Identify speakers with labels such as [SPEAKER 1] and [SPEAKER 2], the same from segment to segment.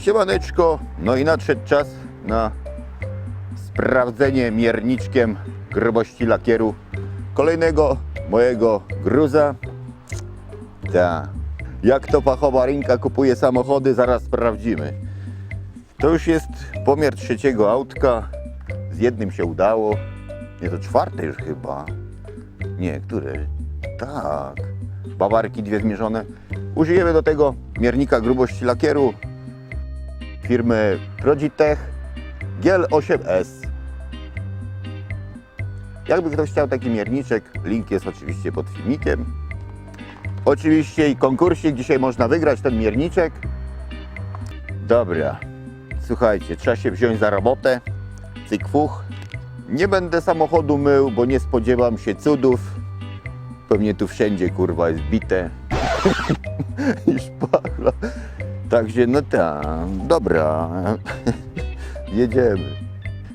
[SPEAKER 1] Siemaneczko, no i nadszedł czas na sprawdzenie mierniczkiem grubości lakieru kolejnego mojego gruza. Ta. Jak to fachowa rynka kupuje samochody, zaraz sprawdzimy. To już jest pomiar trzeciego autka. Z jednym się udało. Nie, to czwarte już chyba. Nie, które? Tak. Bawarki dwie zmierzone. Użyjemy do tego miernika grubości lakieru firmy Progitech Giel 8S. Jakby ktoś chciał taki mierniczek, link jest oczywiście pod filmikiem. Oczywiście i konkursik, dzisiaj można wygrać ten mierniczek. Dobra, słuchajcie, trzeba się wziąć za robotę. Cyk fuch. Nie będę samochodu mył, bo nie spodziewam się cudów. Pewnie tu wszędzie kurwa jest bite. I szpachla. Także no tak, dobra. Jedziemy.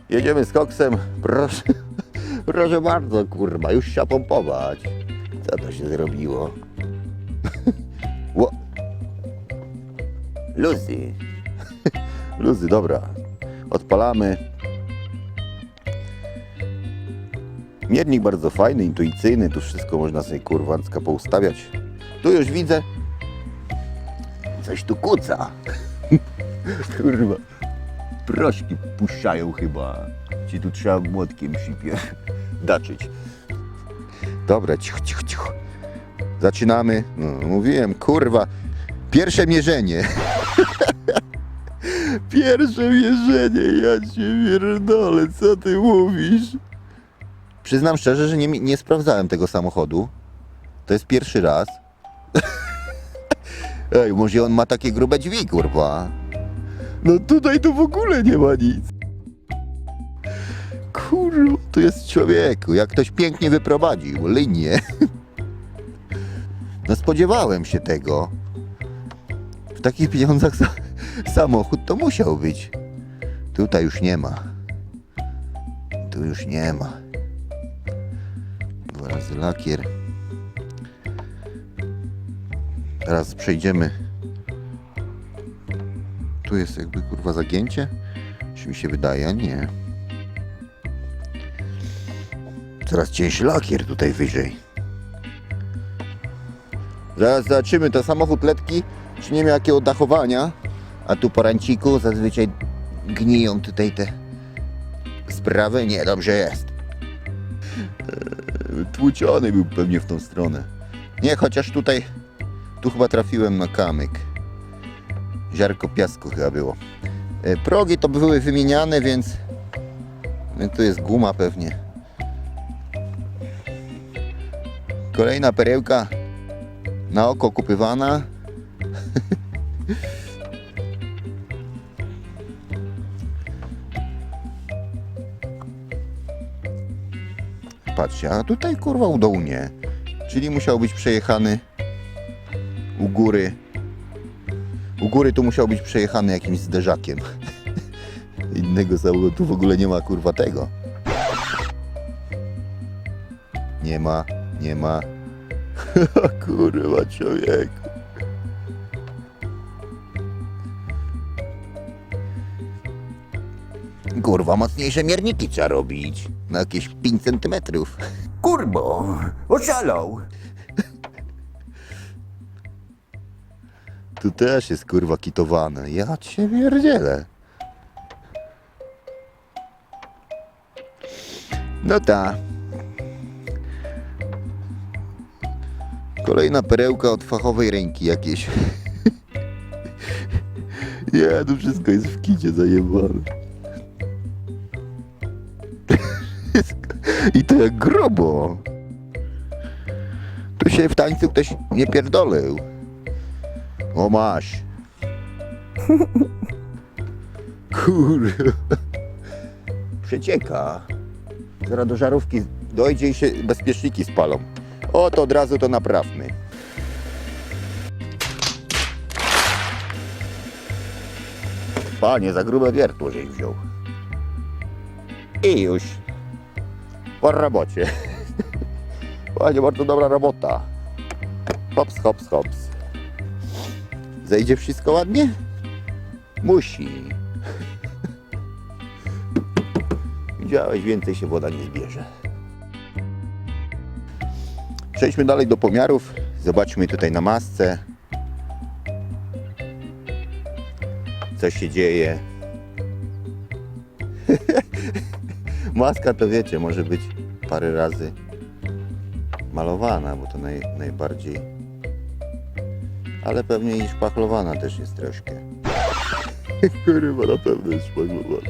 [SPEAKER 1] Jedziemy z koksem. Proszę, proszę bardzo, kurwa, już się pompować. Co to się zrobiło? Ło. Luzy. Luzy, dobra. Odpalamy. Miernik bardzo fajny, intuicyjny, tu wszystko można sobie kurwancka poustawiać. Tu już widzę. Coś tu kuca. Kurwa. Prośki puszczają chyba. Ci tu trzeba młotkiem sipie daczyć. Dobra, cicho, cicho, cicho. Zaczynamy. No, mówiłem, kurwa. Pierwsze mierzenie. Pierwsze mierzenie, ja cię pierdolę, co ty mówisz? Przyznam szczerze, że nie, nie sprawdzałem tego samochodu. To jest pierwszy raz. Ej, może on ma takie grube drzwi, kurwa. No tutaj to w ogóle nie ma nic. Kurwa, tu jest człowieku. Jak ktoś pięknie wyprowadził linię. No spodziewałem się tego. W takich pieniądzach sa samochód to musiał być. Tutaj już nie ma. Tu już nie ma. Dwa razy lakier. Teraz przejdziemy. Tu jest jakby kurwa zagięcie? Czy mi się wydaje? Nie. Coraz cieńszy lakier tutaj wyżej. Zaraz zobaczymy, to samochód letki, czy nie miał jakiego dachowania. A tu po ranciku zazwyczaj gniją tutaj te sprawy. Nie, dobrze jest. Eee, Tłuciony był pewnie w tą stronę. Nie, chociaż tutaj tu chyba trafiłem na kamyk. Ziarko piasku chyba było. E, Progi to były wymieniane, więc tu jest guma pewnie. Kolejna perełka na oko kupywana. Patrzcie, a tutaj kurwa u dołu nie. Czyli musiał być przejechany u góry. U góry tu musiał być przejechany jakimś zderzakiem. Innego samochodu w ogóle nie ma kurwa tego. Nie ma, nie ma. kurwa człowieku. Kurwa, mocniejsze mierniki trzeba robić. Na jakieś 5 centymetrów.
[SPEAKER 2] Kurbo, oszalał.
[SPEAKER 1] Tu też jest kurwa kitowane. Ja cię pierdzielę. No ta. Kolejna perełka od fachowej ręki jakieś. Nie, to wszystko jest w kicie zajebane. I to jak grobo. Tu się w tańcu ktoś nie pierdolił. O masz. Kurwa. Przecieka. Zaraz do żarówki dojdzie i się bezpieczniki spalą. O, to od razu to naprawmy. Panie, za grube wiertło żeś wziął. I już. Po robocie. Panie, bardzo dobra robota. Hops, hops, hops. Zejdzie wszystko ładnie? Musi. Widziałeś, więcej się woda nie zbierze. Przejdźmy dalej do pomiarów. Zobaczmy tutaj na masce. Co się dzieje. Maska to wiecie, może być parę razy malowana, bo to naj, najbardziej. Ale pewnie i szpachlowana też jest troszkę. Kurwa, na pewno jest szpachlowana.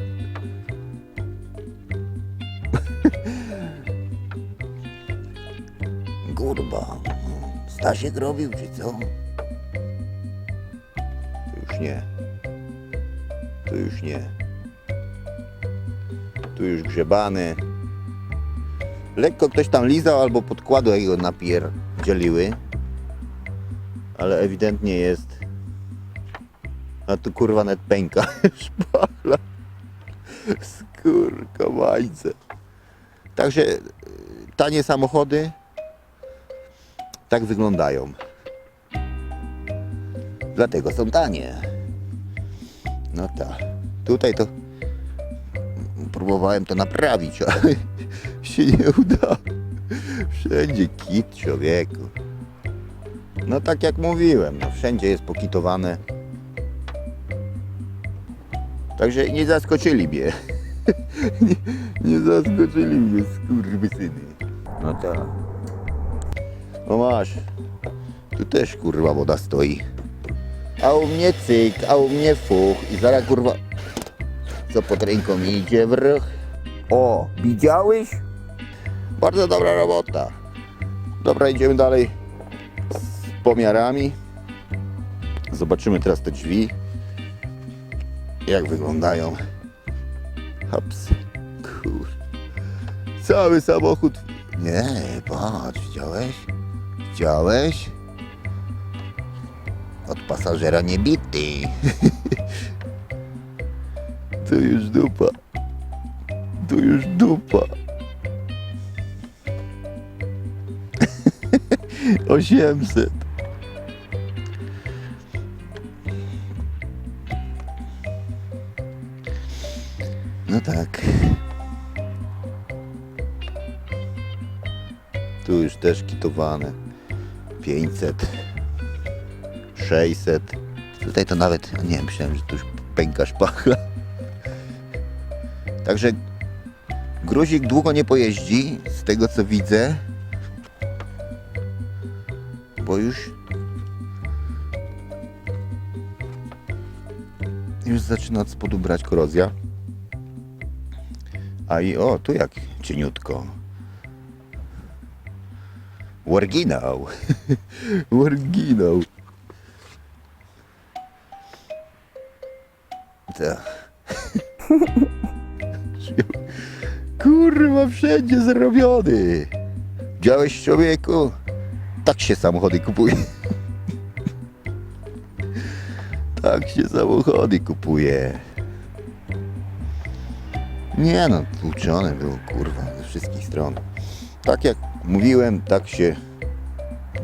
[SPEAKER 1] Kurwa, Stasiek robił czy co? To już nie. To już nie. Tu już grzebany. Lekko ktoś tam lizał albo podkładał jak go napierdzieliły. Ale ewidentnie jest. A tu kurwa net pęka. Szpachla. Skórka majce. Także y, tanie samochody tak wyglądają. Dlatego są tanie. No tak. Tutaj to próbowałem to naprawić, ale się nie udało. Wszędzie kit człowieku. No tak jak mówiłem, no wszędzie jest pokitowane. Także nie zaskoczyli mnie. nie, nie zaskoczyli mnie, skurwysyny. No tak. No masz. Tu też kurwa woda stoi. A u mnie cyk, a u mnie fuch. I zaraz kurwa. Co pod ręką idzie w ruch. O, widziałeś? Bardzo dobra robota. Dobra, idziemy dalej pomiarami. Zobaczymy teraz te drzwi. Jak wyglądają. Haps. Kur. Cały samochód. Nie, patrz, widziałeś? Widziałeś? Od pasażera nie bity. to już dupa. To już dupa. 800. też kitowane. 500. 600. Tutaj to nawet, nie wiem, myślałem, że tu już pęka szpachla. Także gruzik długo nie pojeździ, z tego co widzę. Bo już już zaczyna od spodu brać korozja. A i o, tu jak cieniutko. Oryginał. Tak. Kurwa, wszędzie zrobiony. Widziałeś człowieku? Tak się samochody kupuje. Tak się samochody kupuje. Nie no, tłuczone było kurwa ze wszystkich stron. Tak jak mówiłem, tak się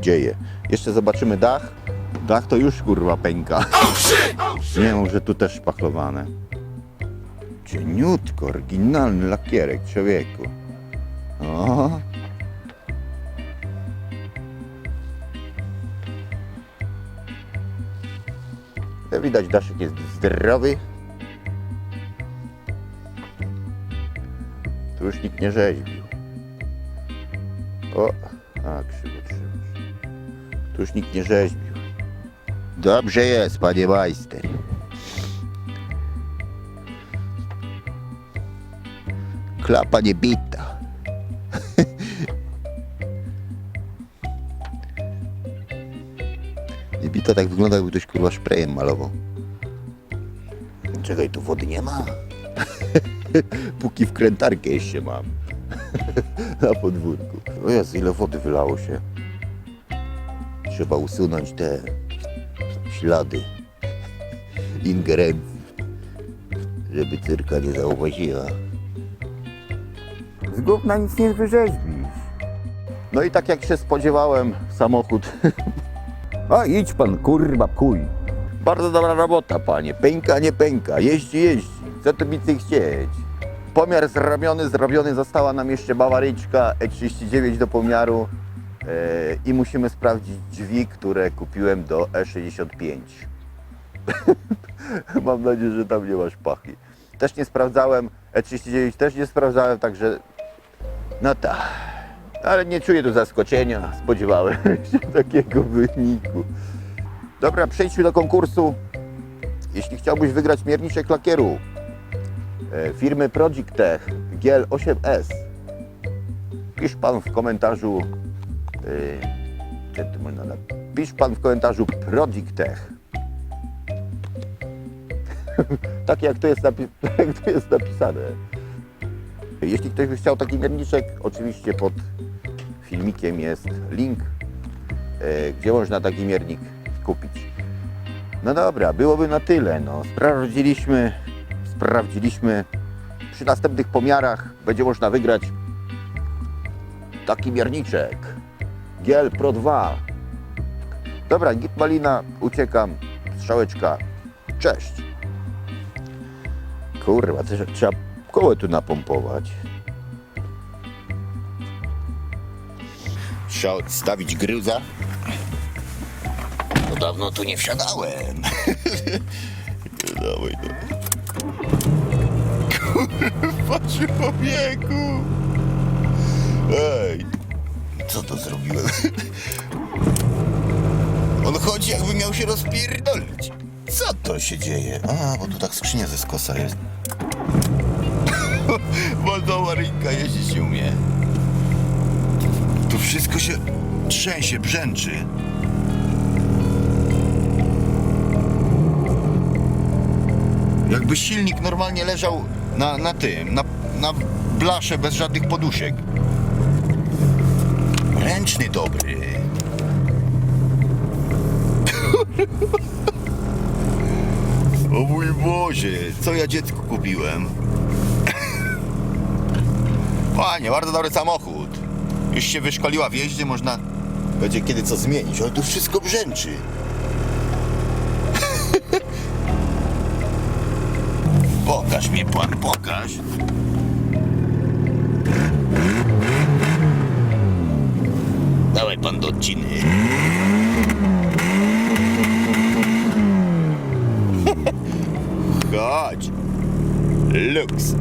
[SPEAKER 1] dzieje. Jeszcze zobaczymy dach. Dach to już kurwa pęka. Nie może tu też szpachlowane. Cieniutko, oryginalny lakierek człowieku. O. Widać daszek jest zdrowy. Tu już nikt nie rzeźbił. O, a krzywo trzymasz. Tu już nikt nie rzeźbił. Dobrze jest, panie majster. Klapa nie bita. nie bita tak wygląda, jakby ktoś kurwa szprejem malował. Czekaj, tu wody nie ma. Póki wkrętarkę jeszcze mam. Na podwórku. O Jezu, ile wody wylało się. Trzeba usunąć te ślady ingerencji, żeby cyrka nie zauważyła. Z gówna nic nie wyrzeźbisz. No i tak jak się spodziewałem, samochód. A idź pan, kurwa, kuj. Bardzo dobra robota, panie. Pęka, nie pęka. Jeździ, jeździ. Co tu więcej chcieć? Pomiar zrobiony, zrobiony. Została nam jeszcze bawaryczka E39 do pomiaru. E, I musimy sprawdzić drzwi, które kupiłem do E65. Mam nadzieję, że tam nie masz pachy. Też nie sprawdzałem. E39 też nie sprawdzałem, także no tak. Ale nie czuję tu zaskoczenia. Spodziewałem się takiego wyniku. Dobra, przejdźmy do konkursu. Jeśli chciałbyś wygrać mierniczek lakieru firmy Project Tech GL 8S, pisz pan w komentarzu e, jak to można na- pisz pan w komentarzu Project Tech. tak jak to jest, to jest napisane. Jeśli ktoś by chciał taki mierniczek, oczywiście pod filmikiem jest link, e, gdzie można taki miernik kupić. No dobra, byłoby na tyle. No. Sprawdziliśmy, sprawdziliśmy. Przy następnych pomiarach będzie można wygrać taki mierniczek. Giel Pro 2. Dobra, git malina, uciekam. Strzałeczka. Cześć. Kurwa, trzeba, trzeba koło tu napompować. Trzeba odstawić gryza. No dawno tu nie wsiadałem. Dawaj to. Kurwa, człowieku. Ej, co to zrobiłem? On chodzi jakby miał się rozpierdolić. Co to się dzieje? A, bo tu tak skrzynia ze skosa jest. Wolna ręka jeździć nie umie. Tu wszystko się trzęsie, brzęczy. Jakby silnik normalnie leżał na, na tym, na, na blasze bez żadnych poduszek. Ręczny dobry. O mój Boże, co ja dziecku kupiłem? Panie, bardzo dobry samochód. Już się wyszkoliła w jeździe, można... Będzie kiedy co zmienić, ale tu wszystko brzęczy. Pokaż mnie pan, pokaż. Dawaj pan do odciny. Chodź. Lux.